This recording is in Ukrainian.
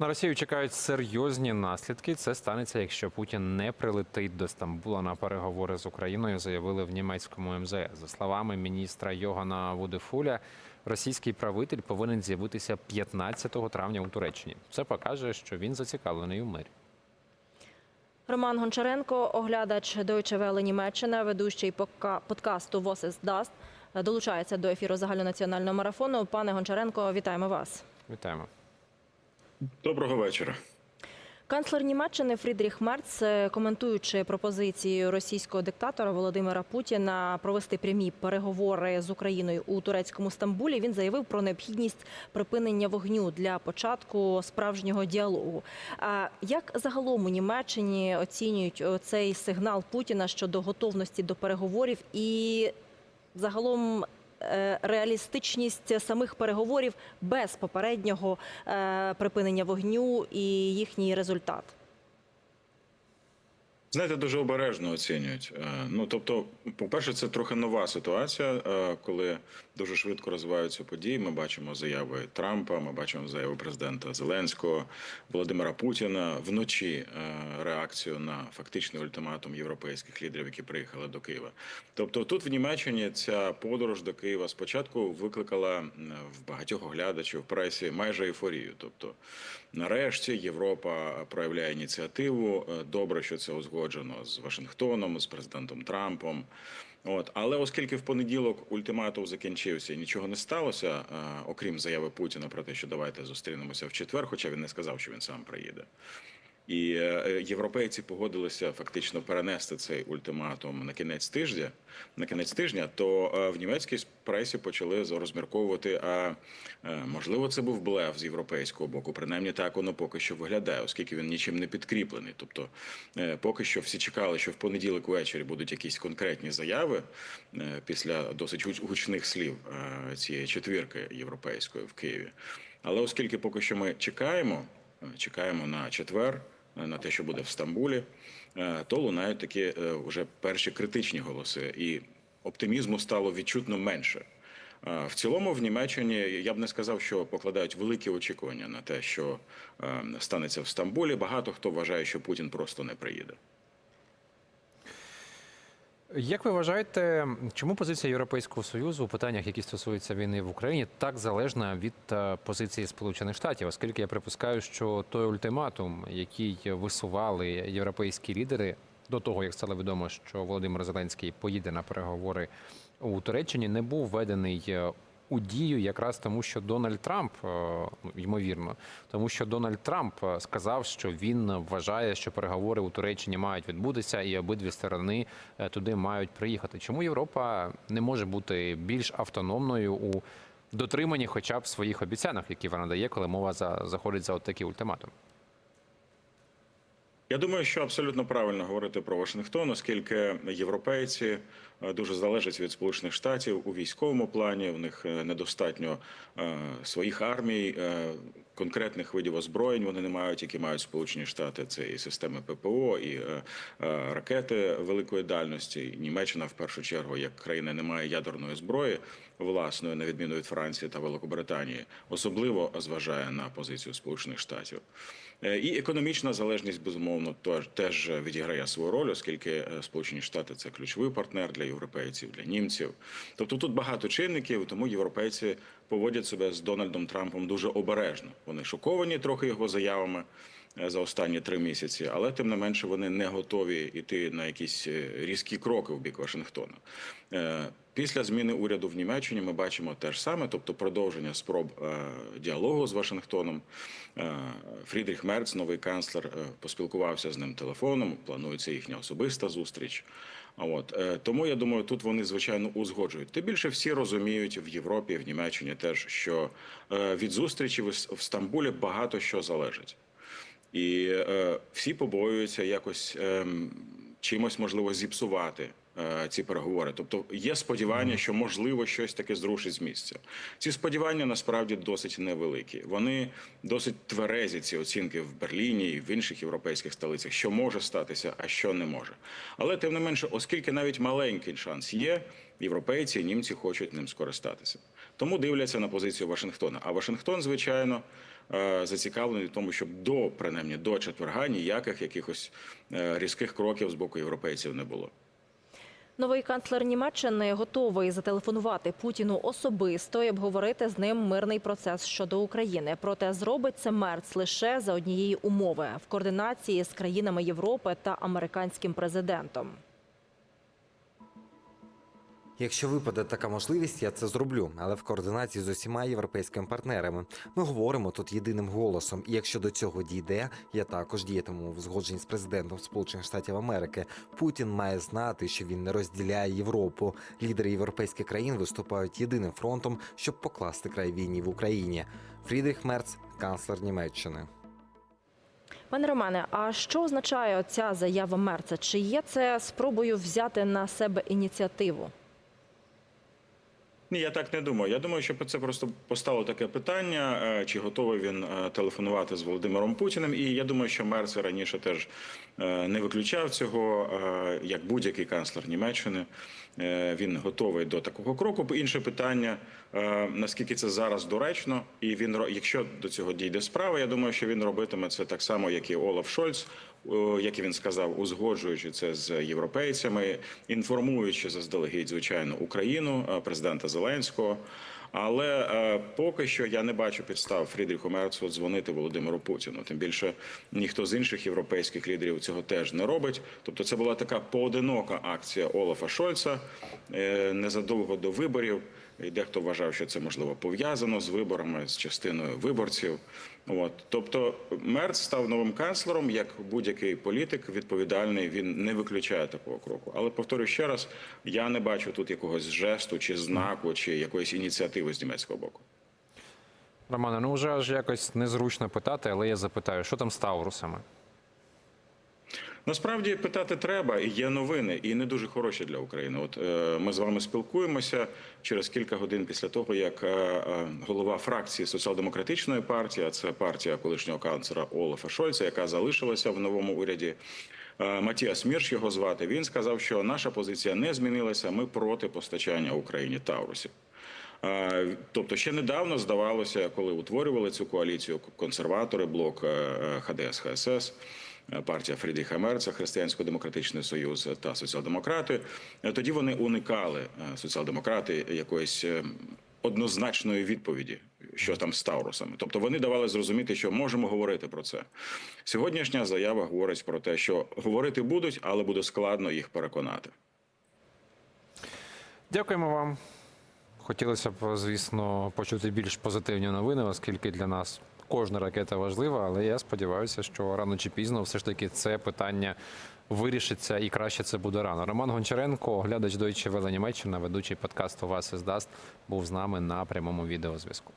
На Росію чекають серйозні наслідки. Це станеться, якщо Путін не прилетить до Стамбула на переговори з Україною, заявили в німецькому МЗС. За словами міністра Йогана Вудефуля, російський правитель повинен з'явитися 15 травня у Туреччині. Це покаже, що він зацікавлений у мирі. Роман Гончаренко, оглядач Deutsche Welle Німеччина, ведучий подкасту «Was ist das», долучається до ефіру загальнонаціонального марафону. Пане Гончаренко, вітаємо вас. Вітаємо. Доброго вечора. Канцлер Німеччини Фрідріх Мерц, е, коментуючи пропозицію російського диктатора Володимира Путіна провести прямі переговори з Україною у турецькому Стамбулі, він заявив про необхідність припинення вогню для початку справжнього діалогу. А як загалом у Німеччині оцінюють цей сигнал Путіна щодо готовності до переговорів і загалом е, реалістичність самих переговорів без попереднього е, припинення вогню і їхній результат? Знаєте, дуже обережно оцінюють. Е, Ну тобто, по-перше, це трохи нова ситуація, е, коли дуже швидко розвиваються події. Ми бачимо заяви Трампа, ми бачимо заяви президента Зеленського, Володимира Путіна вночі е, реакцію на фактичний ультиматум європейських лідерів, які приїхали до Києва. Тобто, тут в Німеччині ця подорож до Києва спочатку викликала в багатьох оглядачів в пресі майже ейфорію.Тобто, нарешті Європа проявляє ініціативу. Добре, що це узгоджено з Вашингтоном, з президентом Трампом. От, але оскільки в понеділок ультиматум закінчився і нічого не сталося, е, окрім заяви Путіна про те, що давайте зустрінемося в четвер, хоча він не сказав, що він сам приїде. І е, європейці погодилися фактично перенести цей ультиматум на кінець тижня. На кінець тижня, то е, в німецькій пресі почали розмірковувати. А е, можливо, це був блеф з європейського боку. Принаймні так воно поки що виглядає, оскільки він нічим не підкріплений. Тобто, поки що всі чекали, що в понеділок ввечері будуть якісь конкретні заяви після досить гуч- гучних слів цієї четвірки європейської в Києві. Але оскільки поки що ми чекаємо, чекаємо на четвер, на те, що буде в Стамбулі, е, то лунають такі е, вже перші критичні голоси, і оптимізму стало відчутно менше. Е, В цілому в Німеччині я б не сказав, що покладають великі очікування на те, що е, станеться в Стамбулі. Багато хто вважає, що Путін просто не приїде. Як ви вважаєте, чому позиція Європейського союзу у питаннях, які стосуються війни в Україні, так залежна від е, позиції Сполучених Штатів? Оскільки я припускаю, що той ультиматум, який висували європейські лідери до того, як стало відомо, що Володимир Зеленський поїде на переговори у Туреччині, не був введений е, у дію якраз тому, що Дональд Трамп, е, ну, ймовірно, тому що Дональд Трамп е, сказав, що він вважає, що переговори у Туреччині мають відбутися, і обидві сторони е, туди мають приїхати. Чому Європа не може бути більш автономною у дотриманні, хоча б своїх обіцянок, які вона дає, коли мова за заходить за от такий ультиматум? Я думаю, що абсолютно правильно говорити про Вашингтон, оскільки європейці е, дуже залежать від Сполучених Штатів у військовому плані. У них е, недостатньо е, своїх армій, конкретних видів озброєнь вони не мають, які мають Сполучені Штати. Це і системи ППО, і е, е, ракети великої дальності. Німеччина в першу чергу, як країна, не має ядерної зброї власної, на відміну від Франції та Великобританії, особливо зважає на позицію Сполучених Штатів. Е, І економічна залежність безумовно теж- відіграє свою роль, оскільки е, Сполучені Штати це ключовий партнер для європейців, для німців. Тобто тут багато чинників, тому європейці поводять себе з Дональдом Трампом дуже обережно. Вони шоковані трохи його заявами е, за останні три місяці, але тим не менше вони не готові йти на якісь е, різкі кроки в бік Вашингтона. Е, Після зміни уряду в Німеччині ми бачимо те ж саме, тобто продовження спроб діалогу з Вашингтоном. Фрідріх Мерц, новий канцлер, поспілкувався з ним телефоном. Планується їхня особиста зустріч. От е, тому я думаю, тут вони звичайно узгоджують. Тим більше всі розуміють в Європі, в Німеччині теж, що е, від зустрічі в Стамбулі багато що залежить. І е, всі побоюються якось ем, чимось можливо зіпсувати ці переговори. Тобто є сподівання, що можливо щось таке зрушить з місця. Ці сподівання насправді досить невеликі. Вони досить тверезі, ці оцінки в Берліні і в інших європейських столицях, що може статися, а що не може. Але тим не менше, оскільки навіть маленький шанс є, європейці і німці хочуть ним скористатися. Тому дивляться на позицію Вашингтона. А Вашингтон, звичайно, е, зацікавлений в тому, щоб до принаймні до четверга ніяких якихось е, різких кроків з боку європейців не було. Новий канцлер Німеччини готовий зателефонувати Путіну особисто і обговорити з ним мирний процес щодо України. Проте зробить це Мерц лише за однієї умови в координації з країнами Європи та американським президентом. Якщо випаде така можливість, я це зроблю, але в координації з усіма європейськими партнерами. Ми говоримо тут єдиним голосом. І якщо до цього дійде, я також діятиму в згодженні з президентом Сполучених Штатів Америки. Путін має знати, що він не розділяє Європу. Лідери європейських країн виступають єдиним фронтом, щоб покласти край війні в Україні. Фрідріх Мерц, канцлер Німеччини. Пане Романе, а що означає ця заява Мерца? Чи є це спробою взяти на себе ініціативу? Ні, я так не думаю. Я думаю, що це просто постало таке питання, е, чи готовий він е, телефонувати з Володимиром Путіним. І я думаю, що Мерц раніше теж е, не виключав цього, як будь-який канцлер Німеччини. Він готовий до такого кроку. Інше питання, наскільки це зараз доречно, і він якщо до цього дійде справа, я думаю, що він робитиме це так само, як і Олаф Шольц, як і він сказав, узгоджуючи це з європейцями, інформуючи заздалегідь, звичайно, Україну, президента Зеленського. Але е, поки що я не бачу підстав Фрідріху Мерцу дзвонити Володимиру Путіну. Тим більше ніхто з інших європейських лідерів цього теж не робить. Тобто, це була така поодинока акція Олафа Шольца е, незадовго до виборів. Дехто вважав, що це можливо пов'язано з виборами, з частиною виборців. От тобто, Мерц став новим канцлером, як будь-який політик відповідальний. Він не виключає такого кроку. Але повторюю ще раз: я не бачу тут якогось жесту чи знаку, чи якоїсь ініціативи з німецького боку. Романе, ну вже аж якось незручно питати, але я запитаю, що там з Таурусами? Насправді питати треба, і є новини, і не дуже хороші для України. От е, ми з вами спілкуємося через кілька годин після того, як е, е, голова фракції соціал-демократичної партії, а це партія колишнього канцлера Олафа Шольца, яка залишилася в новому уряді. е, Матіас Мірш його звати. Він сказав, що наша позиція не змінилася. Ми проти постачання Україні Таурусів. Е, Тобто ще недавно здавалося, коли утворювали цю коаліцію консерватори, блок е, ХДС ХСС, партія Фрідріха Мерца, Християнсько-демократичний союз та соціал-демократи. е, Тоді вони уникали е, соціал-демократи якоїсь е, однозначної відповіді, що там з Таурусами. Тобто вони давали зрозуміти, що можемо говорити про це. Сьогоднішня заява говорить про те, що говорити будуть, але буде складно їх переконати. Дякуємо вам. Хотілося б, звісно, почути більш позитивні новини, оскільки для нас кожна ракета важлива. Але я сподіваюся, що рано чи пізно все ж таки це питання вирішиться і краще це буде рано. Роман Гончаренко, оглядач Deutsche Welle Німеччина, ведучий подкасту Вас із Даст, був з нами на прямому відеозв'язку.